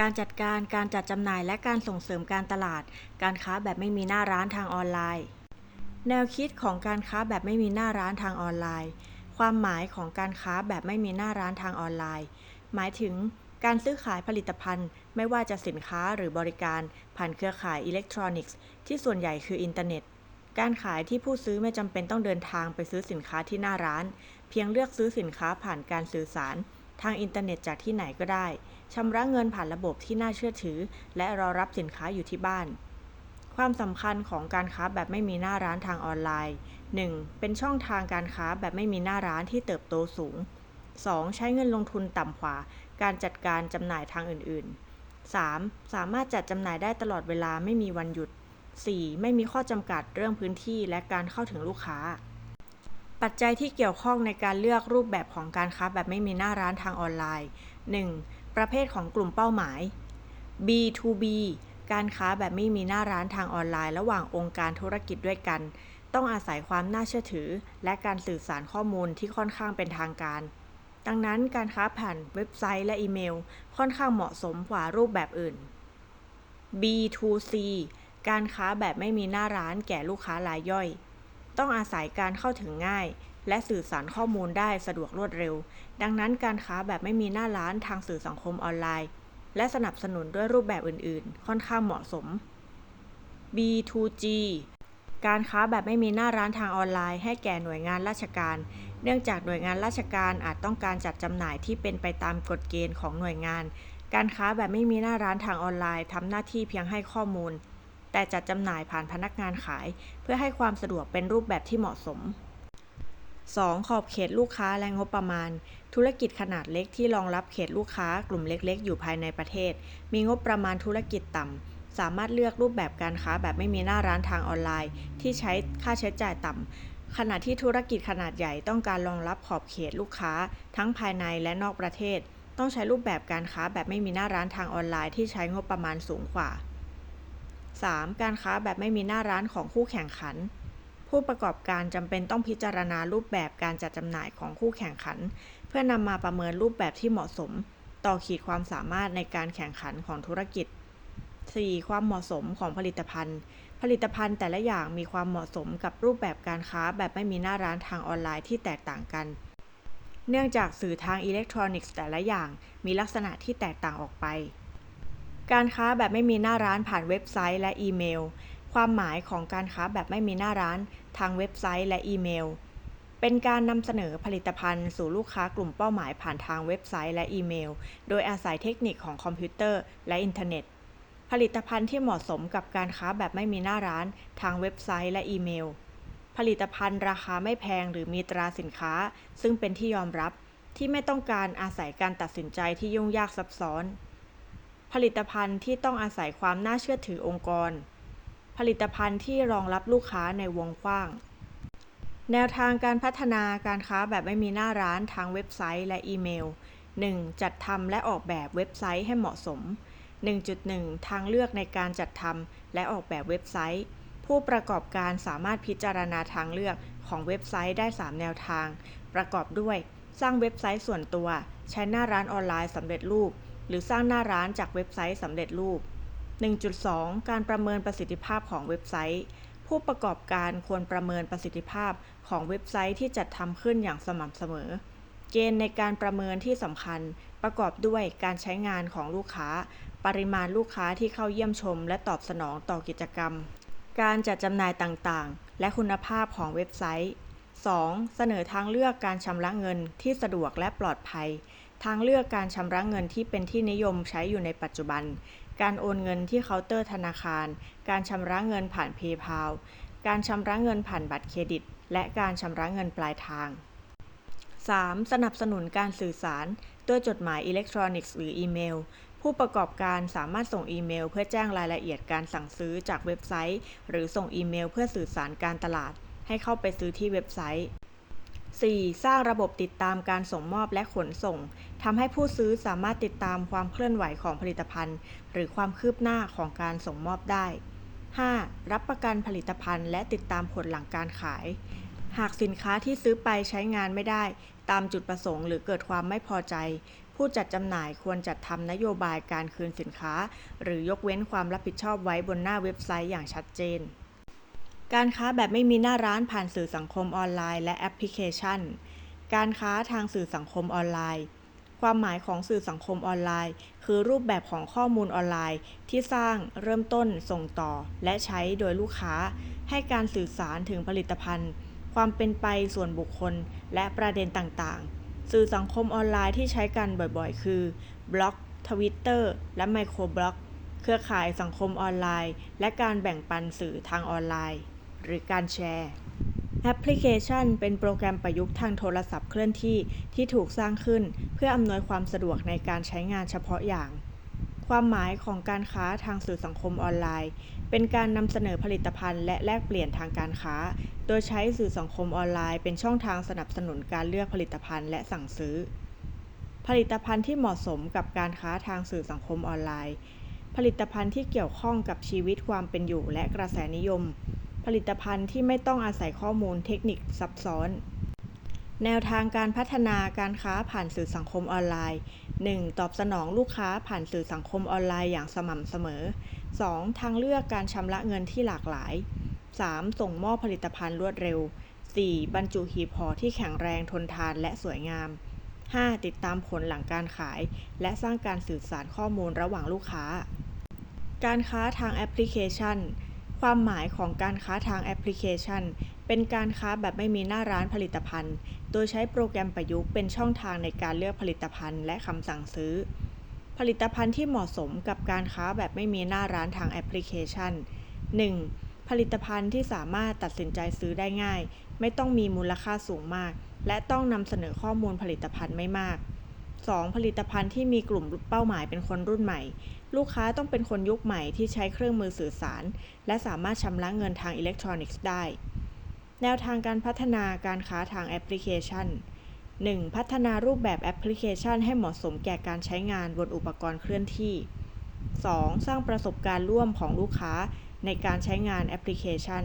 การจัดการการจัดจำหน่ายและการส่งเสริมการตลาด การค้าแบบไม่มีหน้าร้านทางออนไลน์ แนวคิดของการค้าแบบไม่มีหน้าร้านทางออนไลน์ ความหมายของการค้าแบบไม่มีหน้าร้านทางออนไลน์ หมายถึงการซื้อขายผลิตภัณฑ์ ไม่ว่าจะสินค้าหรือบริการ ผ่านเครือข่ายอิเล็กทรอนิกส์ที่ส่วนใหญ่คืออินเทอร์เน็ต การขายที่ผู้ซื้อไม่จำเป็นต้องเดินทางไปซื้อสินค้าที่หน้าร้าน เพียงเลือกซื้อสินค้าผ่านการสื่อสาร ทางอินเทอร์เน็ตจากที่ไหนก็ได้ชำระเงินผ่านระบบที่น่าเชื่อถือ และรอรับสินค้าอยู่ที่บ้าน ความสำคัญของการค้าแบบไม่มีหน้าร้านทางออนไลน์ 1. เป็นช่องทางการค้าแบบไม่มีหน้าร้านที่เติบโตสูง 2. ใช้เงินลงทุนต่ำกว่า การจัดการจำหน่ายทางอื่น ๆ 3. สามารถจัดจำหน่ายได้ตลอดเวลาไม่มีวันหยุด 4. ไม่มีข้อจำกัดเรื่องพื้นที่และการเข้าถึงลูกค้า ปัจจัยที่เกี่ยวข้องในการเลือกรูปแบบของการค้าแบบไม่มีหน้าร้านทางออนไลน์ 1. ประเภทของกลุ่มเป้าหมาย B2B การค้าแบบไม่มีหน้าร้านทางออนไลน์ ระหว่างองค์การธุรกิจด้วยกัน ต้องอาศัยความน่าเชื่อถือ และการสื่อสารข้อมูลที่ค่อนข้างเป็นทางการ ดังนั้นการค้าผ่านเว็บไซต์และอีเมล ค่อนข้างเหมาะสมกว่ารูปแบบอื่น B2C การค้าแบบไม่มีหน้าร้านแก่ลูกค้ารายย่อย ต้องอาศัยการเข้าถึงง่าย และสื่อสารข้อมูลได้สะดวกรวดเร็ว ดังนั้นการค้าแบบไม่มีหน้าร้านทางสื่อสังคมออนไลน์ และสนับสนุนด้วยรูปแบบอื่น ๆ ค่อนข้างเหมาะสม B2G การค้าแบบไม่มีหน้าร้านทางออนไลน์ให้แก่หน่วยงานราชการ เนื่องจากหน่วยงานราชการอาจต้องการจัดจำหน่ายที่เป็นไปตามกฎเกณฑ์ของหน่วยงาน การค้าแบบไม่มีหน้าร้านทางออนไลน์ทำหน้าที่เพียงให้ข้อมูล แต่จัดจำหน่ายผ่านพนักงานขาย เพื่อให้ความสะดวกเป็นรูปแบบที่เหมาะสม 2. ขอบเขตลูกค้าและงบประมาณ ธุรกิจขนาดเล็กที่รองรับเขตลูกค้ากลุ่มเล็กๆ อยู่ภายในประเทศ มีงบประมาณธุรกิจต่ำ สามารถเลือกรูปแบบการค้าแบบไม่มีหน้าร้านทางออนไลน์ ที่ใช้ค่าใช้จ่ายต่ำ ขณะที่ธุรกิจขนาดใหญ่ต้องการรองรับขอบเขตลูกค้า ทั้งภายในและนอกประเทศ ต้องใช้รูปแบบการค้าแบบไม่มีหน้าร้านทางออนไลน์ที่ใช้งบประมาณสูงกว่า 3. การค้าแบบไม่มีหน้าร้านของคู่แข่งขัน ผู้ประกอบการจำเป็นต้องพิจารณารูปแบบการจัดจำหน่ายของคู่แข่งขัน เพื่อนำมาประเมินรูปแบบที่เหมาะสม ต่อขีดความสามารถในการแข่งขันของธุรกิจ 4. ความเหมาะสมของผลิตภัณฑ์ ผลิตภัณฑ์แต่ละอย่างมีความเหมาะสมกับรูปแบบการค้าแบบไม่มีหน้าร้านทางออนไลน์ที่แตกต่างกัน เนื่องจากสื่อทางอิเล็กทรอนิกส์แต่ละอย่างมีลักษณะที่แตกต่างออกไป การค้าแบบไม่มีหน้าร้านผ่านเว็บไซต์และอีเมล ความหมายของการค้าแบบไม่มีหน้าร้านทางเว็บไซต์และอีเมล เป็นการนำเสนอผลิตภัณฑ์สู่ลูกค้ากลุ่มเป้าหมายผ่านทางเว็บไซต์และอีเมล โดยอาศัยเทคนิคของคอมพิวเตอร์และอินเทอร์เน็ต ผลิตภัณฑ์ที่เหมาะสมกับการค้าแบบไม่มีหน้าร้านทางเว็บไซต์และอีเมล ผลิตภัณฑ์ราคาไม่แพงหรือมีตราสินค้า ซึ่งเป็นที่ยอมรับที่ไม่ต้องการอาศัยการตัดสินใจที่ยุ่งยากซับซ้อน ผลิตภัณฑ์ที่ต้องอาศัยความน่าเชื่อถือองค์กร ผลิตภัณฑ์ที่รองรับลูกค้าในวงกว้าง แนวทางการพัฒนาการค้าแบบไม่มีหน้าร้านทางเว็บไซต์และอีเมล 1. จัดทำและออกแบบเว็บไซต์ให้เหมาะสม 1.1 ทางเลือกในการจัดทำและออกแบบเว็บไซต์ ผู้ประกอบการสามารถพิจารณาทางเลือกของเว็บไซต์ได้ 3 แนวทาง ประกอบด้วย สร้างเว็บไซต์ส่วนตัว ใช้หน้าร้านออนไลน์สำเร็จรูป หรือสร้างหน้าร้านจากเว็บไซต์สำเร็จรูป 1.2 การประเมินประสิทธิภาพของเว็บไซต์ ผู้ประกอบการควรประเมินประสิทธิภาพของเว็บไซต์ที่จัดทำขึ้นอย่างสม่ำเสมอ เกณฑ์ในการประเมินที่สำคัญ ประกอบด้วยการใช้งานของลูกค้า ปริมาณลูกค้าที่เข้าเยี่ยมชม และตอบสนองต่อกิจกรรม การจัดจำหน่ายต่างๆ และคุณภาพของเว็บไซต์ 2. เสนอทางเลือกการชำระเงินที่สะดวกและปลอดภัย ทางเลือกการชำระเงินที่เป็นที่นิยมใช้อยู่ในปัจจุบัน การโอนเงินที่เคาน์เตอร์ธนาคาร การชำระเงินผ่าน PayPal การชำระเงินผ่านบัตรเครดิต และการชำระเงินปลายทาง 3. สนับสนุนการสื่อสารด้วยจดหมายอิเล็กทรอนิกส์หรืออีเมล ผู้ประกอบการสามารถส่งอีเมล เพื่อแจ้งรายละเอียดการสั่งซื้อจากเว็บไซต์ หรือส่งอีเมล เพื่อสื่อสารการตลาด ให้เข้าไปซื้อที่เว็บไซต์ 4. สร้างระบบติดตามการส่งมอบและขนส่ง ทำให้ผู้ซื้อสามารถติดตามความเคลื่อนไหวของผลิตภัณฑ์ หรือความคืบหน้าของการส่งมอบได้ 5. รับประกันผลิตภัณฑ์และติดตามผลหลังการขาย หากสินค้าที่ซื้อไปใช้งานไม่ได้ ตามจุดประสงค์หรือเกิดความไม่พอใจ ผู้จัดจำหน่ายควรจัดทำนโยบายการคืนสินค้า หรือยกเว้นความรับผิดชอบไว้บนหน้าเว็บไซต์อย่างชัดเจน การค้าแบบไม่มีหน้าร้านผ่านสื่อสังคมออนไลน์และแอปพลิเคชัน การค้าทางสื่อสังคมออนไลน์ ความหมายของสื่อสังคมออนไลน์ คือรูปแบบของข้อมูลออนไลน์ ที่สร้างเริ่มต้นส่งต่อ และใช้โดยลูกค้า ให้การสื่อสารถึงผลิตภัณฑ์ ความเป็นไปส่วนบุคคล และประเด็นต่างๆ สื่อสังคมออนไลน์ที่ใช้กันบ่อยๆ คือบล็อกทวิตเตอร์และไมโครบล็อก เครือข่ายสังคมออนไลน์ และการแบ่งปันสื่อทางออนไลน์ หรือการแชร์ แอปพลิเคชัน เป็นโปรแกรมประยุกต์ทางโทรศัพท์เคลื่อนที่ที่ถูกสร้างขึ้น เพื่ออำนวยความสะดวกในการใช้งานเฉพาะอย่าง ความหมายของการค้าทางสื่อสังคมออนไลน์ เป็นการนำเสนอผลิตภัณฑ์และแลกเปลี่ยนทางการค้า โดยใช้สื่อสังคมออนไลน์ เป็นช่องทางสนับสนุนการเลือกผลิตภัณฑ์และสั่งซื้อ ผลิตภัณฑ์ที่เหมาะสมกับการค้าทางสื่อสังคมออนไลน์ผลิตภัณฑ์ที่เกี่ยวข้องกับชีวิตความเป็นอยู่และกระแสนิยม ผลิตภัณฑ์ที่ไม่ต้องอาศัยข้อมูลเทคนิคซับซ้อน แนวทางการพัฒนาการค้าผ่านสื่อสังคมออนไลน์ 1. ตอบสนองลูกค้าผ่านสื่อสังคมออนไลน์อย่างสม่ำเสมอ 2. ทางเลือกการชำระเงินที่หลากหลาย 3. ส่งมอบผลิตภัณฑ์รวดเร็ว 4. บรรจุหีบห่อที่แข็งแรงทนทานและสวยงาม 5. ติดตามผลหลังการขาย และสร้างการสื่อสารข้อมูลระหว่างลูกค้า การค้าทางแอปพลิเคชัน ความหมายของการค้าทางแอปพลิเคชัน เป็นการค้าแบบไม่มีหน้าร้านผลิตภัณฑ์ โดยใช้โปรแกรมประยุกต์เป็นช่องทางในการเลือกผลิตภัณฑ์และคำสั่งซื้อ ผลิตภัณฑ์ที่เหมาะสมกับการค้าแบบไม่มีหน้าร้านทางแอปพลิเคชัน 1. ผลิตภัณฑ์ที่สามารถตัดสินใจซื้อได้ง่าย ไม่ต้องมีมูลค่าสูงมาก และต้องนำเสนอข้อมูลผลิตภัณฑ์ไม่มาก 2. ผลิตภัณฑ์ที่มีกลุ่มเป้าหมายเป็นคนรุ่นใหม่ ลูกค้าต้องเป็นคนยุคใหม่ที่ใช้เครื่องมือสื่อสาร และสามารถชำระเงินทางอิเล็กทรอนิกส์ได้ แนวทางการพัฒนาการค้าทางแอปพลิเคชัน 1. พัฒนารูปแบบแอปพลิเคชันให้เหมาะสมแก่การใช้งานบนอุปกรณ์เคลื่อนที่ 2. สร้างประสบการณ์ร่วมของลูกค้าในการใช้งานแอปพลิเคชัน